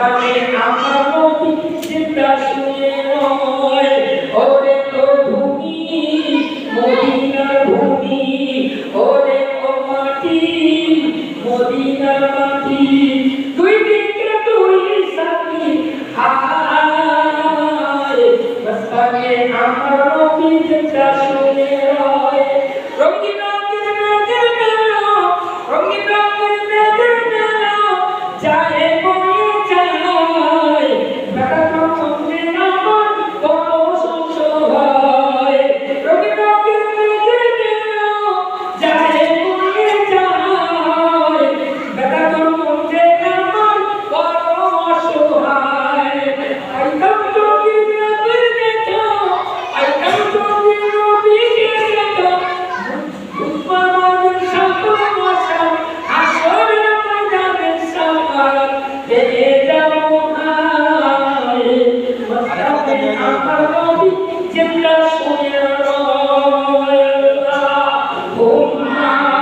কানে আমার পিছিয়ে শুনে নয়। ওরে তো ভূমি, মদিনার তুই বিকে তুই সাথী, হায়। বস কানে আমার পিছিয়ে Jemlah sunya